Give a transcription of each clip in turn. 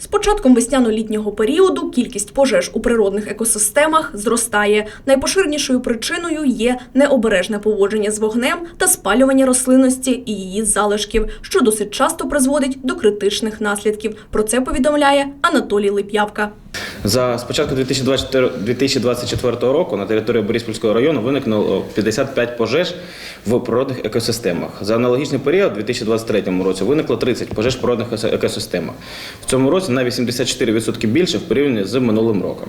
З початком весняно-літнього періоду кількість пожеж у природних екосистемах зростає. Найпоширенішою причиною є необережне поводження з вогнем та спалювання рослинності і її залишків, що досить часто призводить до критичних наслідків. Про це повідомляє Анатолій Лип'явка. За з початку 2024, 2024 року на території Бориспільського району виникнуло 55 пожеж в природних екосистемах. За аналогічний період, у 2023 році, виникло 30 пожеж в природних екосистемах. В цьому році на 84% більше в порівнянні з минулим роком.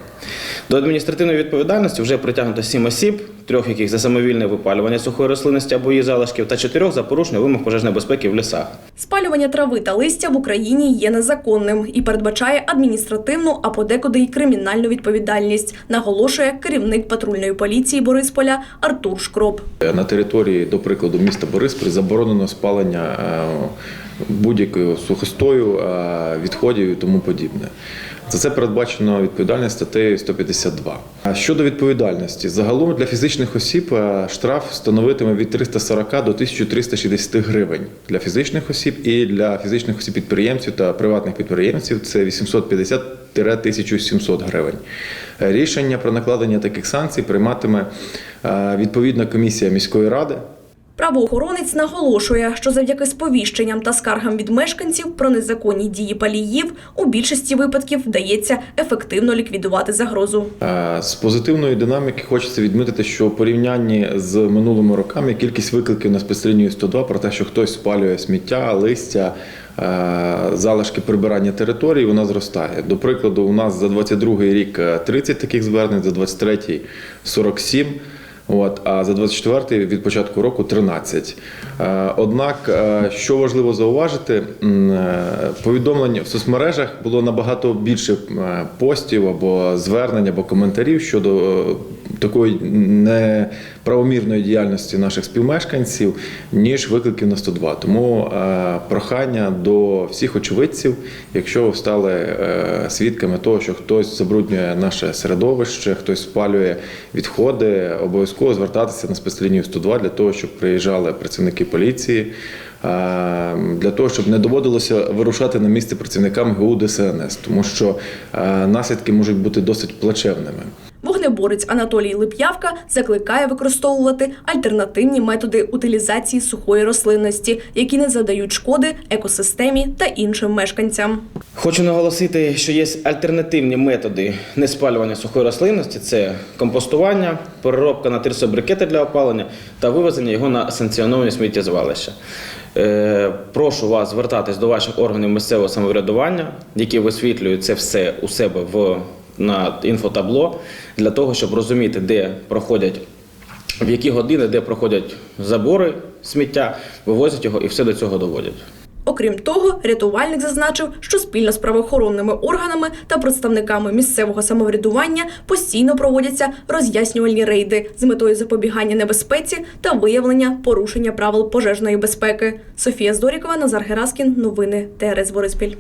До адміністративної відповідальності вже притягнуто 7 осіб, трьох яких за самовільне випалювання сухої рослинності або її залишків, та чотирьох за порушення вимог пожежної безпеки в лісах. Спалювання трави та листя в Україні є незаконним і передбачає адміністративну, а подекуди й кримінальну відповідальність, наголошує керівник патрульної поліції Борисполя Артур Шкроп. На території, до прикладу, міста Бориспіль заборонено спалення е, будь-якого сухостою, е, відходів і тому подібне. За це передбачено відповідальність статтею 152. А Щодо відповідальності, загалом для фізичних осіб е, штраф становитиме від 340 до 1360 гривень для фізичних осіб і для фізичних осіб підприємців та приватних підприємців це 850-1700 гривень. Е, Рішення про накладення таких санкцій прийматиме е, відповідна комісія міської ради. Правоохоронець наголошує, що завдяки сповіщенням та скаргам від мешканців про незаконні дії паліїв у більшості випадків вдається ефективно ліквідувати загрозу. Е, З позитивної динаміки хочеться відмітити, що в порівнянні з минулими роками кількість викликів на спецлінію 102 про те, що хтось спалює сміття, листя, е, залишки прибирання території, вона зростає. До прикладу, у нас за 22 рік е, 30 таких звернень, за 23 – 47. От, а за 24 від початку року 13. Е, Однак, е, що важливо зауважити, е, повідомлення в соцмережах було набагато більше постів або звернень, або коментарів щодо такої неправомірної діяльності наших співмешканців, ніж викликів на 102. Тому прохання до всіх очевидців, якщо ви стали свідками того, що хтось забруднює наше середовище, хтось спалює відходи, обов'язково звертатися на спецлінію 102 для того, щоб приїжджали працівники поліції. Для того щоб не доводилося вирушати на місце працівникам ГУ ДСНС, тому що наслідки можуть бути досить плачевними. Вогнеборець Анатолій Лип'явка закликає використовувати альтернативні методи утилізації сухої рослинності, які не задають шкоди екосистемі та іншим мешканцям. Хочу наголосити, що є альтернативні методи неспалювання сухої рослинності: це компостування, переробка на тирсобрикети для опалення та вивезення його на санкціоновані сміттєзвалища. Е, прошу вас звертатись до ваших органів місцевого самоврядування, які висвітлюють це все у себе в на інфотабло, для того, щоб розуміти, де проходять в які години, де проходять забори сміття, вивозять його і все до цього доводять. Окрім того, рятувальник зазначив, що спільно з правоохоронними органами та представниками місцевого самоврядування постійно проводяться роз'яснювальні рейди з метою запобігання небезпеці та виявлення порушення правил пожежної безпеки. Софія Здорікова, Назар Гераскін. Новини ТРС Бориспіль.